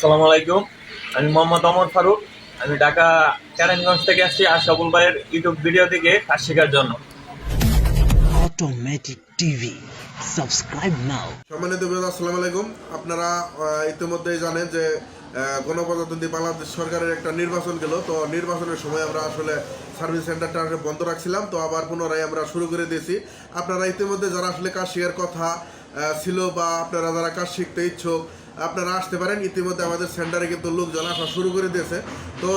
আসসালামু আলাইকুম। আমি মোহাম্মদ অমর ফারুক। আমি ঢাকা ক্যারানগঞ্জ থেকে আসছি আর সকল ভাইয়ের ইউটিউব ভিডিও থেকে কাজ শেখার জন্য। Automatic TV. Subscribe now. সম্মানিত বিরোধ আসসালামু আলাইকুম। আপনারা আহ, ইতিমধ্যেই জানেন যে গণপ্রজাতন্ত্রী বাংলাদেশ সরকারের একটা নির্বাচন গেল। তো নির্বাচনের সময় আমরা আসলে সার্ভিস সেন্টারটা বন্ধ রাখছিলাম। তো আবার পুনরায় আমরা শুরু করে দিয়েছি। আপনারা ইতিমধ্যে যারা আসলে কাজ শেয়ার কথা ছিল বা আপনারা যারা কাজ শিখতে ইচ্ছুক আপনারা আসতে পারেন। ইতিমধ্যে আমাদের সেন্টারে কিন্তু লোকজন আসা শুরু করে দিয়েছে। তো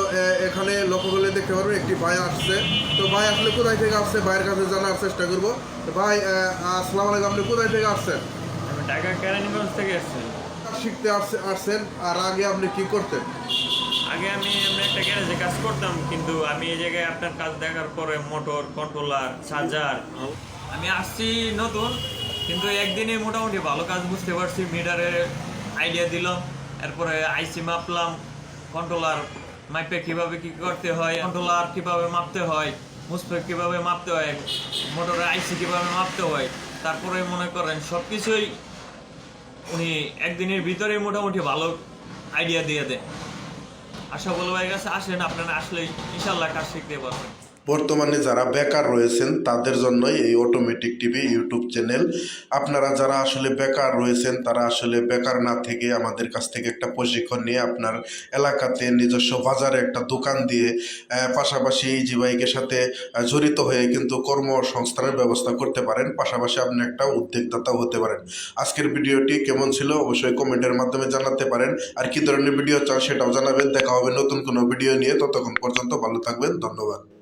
এখানে লক্ষ্য করলে দেখতে পারবেন একটি ভাই আসছে। তো ভাই আসলে কোথায় থেকে আসছে? ভাইয়ের কাছে জানার চেষ্টা করব। ভাই আসসালামু আলাইকুম আপনি কোথায় থেকে আসছেন? আমি ঢাকা থেকে আসছি। কাজ শিখতে আসছে আসছেন আর আগে আপনি কি করতেন? আগে আমি এমনি একটা গ্যারেজে কাজ করতাম কিন্তু আমি এই জায়গায় আপনার কাজ দেখার পরে মোটর কন্ট্রোলার চার্জার আমি আসছি নতুন। কিন্তু একদিনে মোটামুটি ভালো কাজ বুঝতে পারছি মিটারের আইডিয়া দিলাম এরপরে আইসি মাপলাম কন্ট্রোলার মাইপে কীভাবে কি করতে হয় কন্ট্রোলার কীভাবে মাপতে হয় মুসপে কীভাবে মাপতে হয়, মোটরের আইসি কীভাবে মাপতে হয়, তারপরে মনে করেন সব কিছুই উনি একদিনের ভিতরে মোটামুটি ভালো আইডিয়া দিয়ে দেন। আশা বলব ভাই কাছে আসেন, আপনারা আসলে ইনশাল্লাহ কাজ শিখতে পারবেন। বর্তমানে যারা বেকার রয়েছেন, তাদের জন্যই এই অটোমেটিক টিভি ইউটিউব চ্যানেল আপনারা যারা আসলে বেকার রয়েছেন, তারা আসলে বেকার না থেকে আমাদের কাছ থেকে একটা প্রশিক্ষণ নিয়ে আপনার এলাকাতে নিজস্ব বাজারে একটা দোকান দিয়ে পাশাপাশি জীবাইকের সাথে জড়িত হয়ে কিন্তু কর্মসংস্থানের ব্যবস্থা করতে পারেন। পাশাপাশি আপনি একটা উদ্যোগদাতাও হতে পারেন। আজকের ভিডিওটি কেমন ছিল অবশ্যই কমেন্টের মাধ্যমে জানাতে পারেন। আর কী ধরনের ভিডিও চান সেটাও জানাবেন। দেখা হবে নতুন কোনো ভিডিও নিয়ে। ততক্ষণ পর্যন্ত ভালো থাকবেন। ধন্যবাদ।